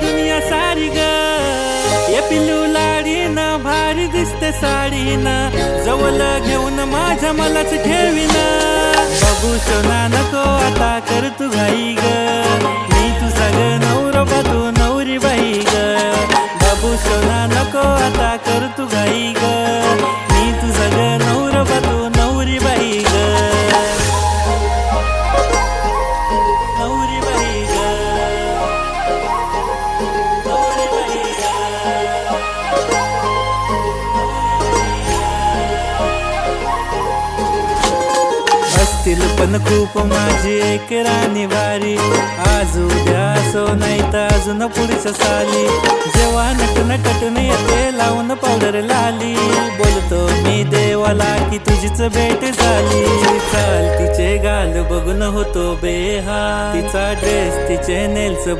दुनिया सारी ग. ये पिल्लू लाडी ना भारी दिसते साडी ना जवळ घेऊन माझ्या मलाच ठेवीन. बघू सोना नको आता कर तू घाई ग. मी तू सग नवरोबा तू नवरी बाई ग. बाबू सोना नको आता कर तू घाई ग. असतील पण खूप माझी एक राणी भारी आज उद्या असो नाही तर अजून पुढच्या साली. जेव्हा नटन कटन येते लावून पावडर लाली. बोलतो मी देवाला की तुझीच भेट झाली. चाल तिचे गाल बघून होतो बेहा तिचा ड्रेस तिचे नेल्स